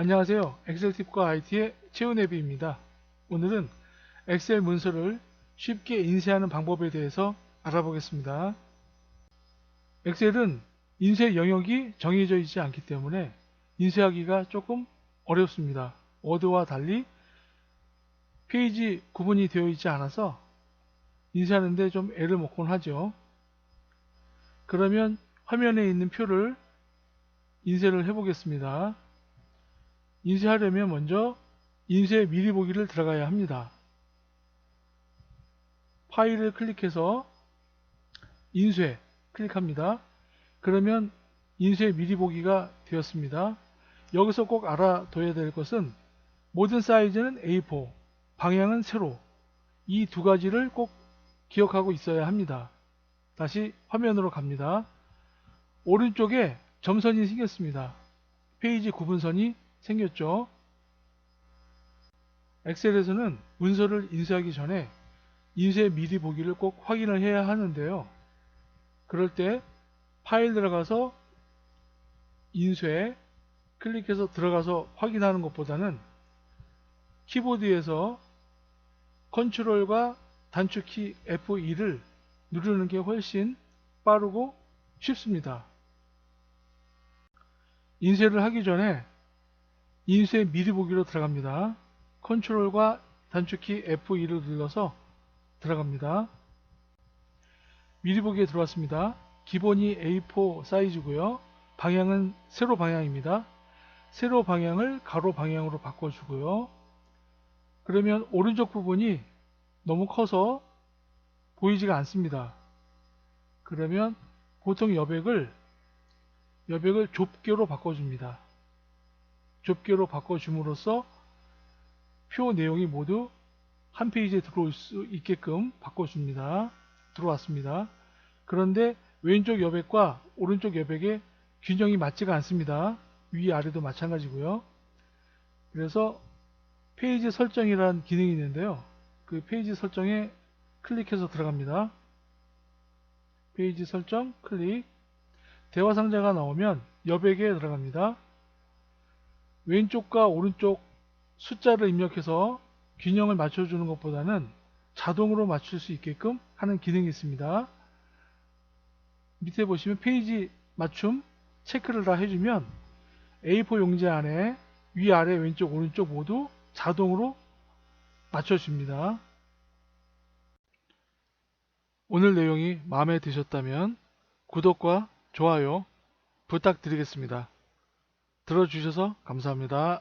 안녕하세요. 엑셀 팁과 IT의 최은혜비입니다. 오늘은 엑셀 문서를 쉽게 인쇄하는 방법에 대해서 알아보겠습니다. 엑셀은 인쇄 영역이 정해져 있지 않기 때문에 인쇄하기가 조금 어렵습니다. 워드와 달리 페이지 구분이 되어 있지 않아서 인쇄하는데 좀 애를 먹곤 하죠. 그러면 화면에 있는 표를 인쇄를 해보겠습니다. 인쇄하려면 먼저 인쇄 미리 보기를 들어가야 합니다. 파일을 클릭해서 인쇄 클릭합니다. 그러면 인쇄 미리 보기가 되었습니다. 여기서 꼭 알아둬야 될 것은 모든 사이즈는 A4, 방향은 세로 이 두 가지를 꼭 기억하고 있어야 합니다. 다시 화면으로 갑니다. 오른쪽에 점선이 생겼습니다. 페이지 구분선이 생겼죠. 엑셀에서는 문서를 인쇄하기 전에 인쇄 미리 보기를 꼭 확인을 해야 하는데요. 그럴 때 파일 들어가서 인쇄 클릭해서 들어가서 확인하는 것보다는 키보드에서 컨트롤과 단축키 F2를 누르는 게 훨씬 빠르고 쉽습니다. 인쇄를 하기 전에 인쇄 미리 보기로 들어갑니다. 컨트롤과 단축키 F2를 눌러서 들어갑니다. 미리 보기에 들어왔습니다. 기본이 A4 사이즈고요. 방향은 세로 방향입니다. 세로 방향을 가로 방향으로 바꿔주고요. 그러면 오른쪽 부분이 너무 커서 보이지가 않습니다. 그러면 보통 여백을 여백을 좁게로 바꿔줍니다. 좁게로 바꿔줌으로써 표 내용이 모두 한 페이지에 들어올 수 있게끔 바꿔줍니다. 들어왔습니다. 그런데 왼쪽 여백과 오른쪽 여백의 균형이 맞지가 않습니다. 위 아래도 마찬가지고요. 그래서 페이지 설정이라는 기능이 있는데요. 그 페이지 설정에 클릭해서 들어갑니다. 페이지 설정 클릭 대화 상자가 나오면 여백에 들어갑니다. 왼쪽과 오른쪽 숫자를 입력해서 균형을 맞춰주는 것보다는 자동으로 맞출 수 있게끔 하는 기능이 있습니다. 밑에 보시면 페이지 맞춤 체크를 다 해주면 A4 용지 안에 위아래 왼쪽 오른쪽 모두 자동으로 맞춰줍니다. 오늘 내용이 마음에 드셨다면 구독과 좋아요 부탁드리겠습니다. 들어주셔서 감사합니다.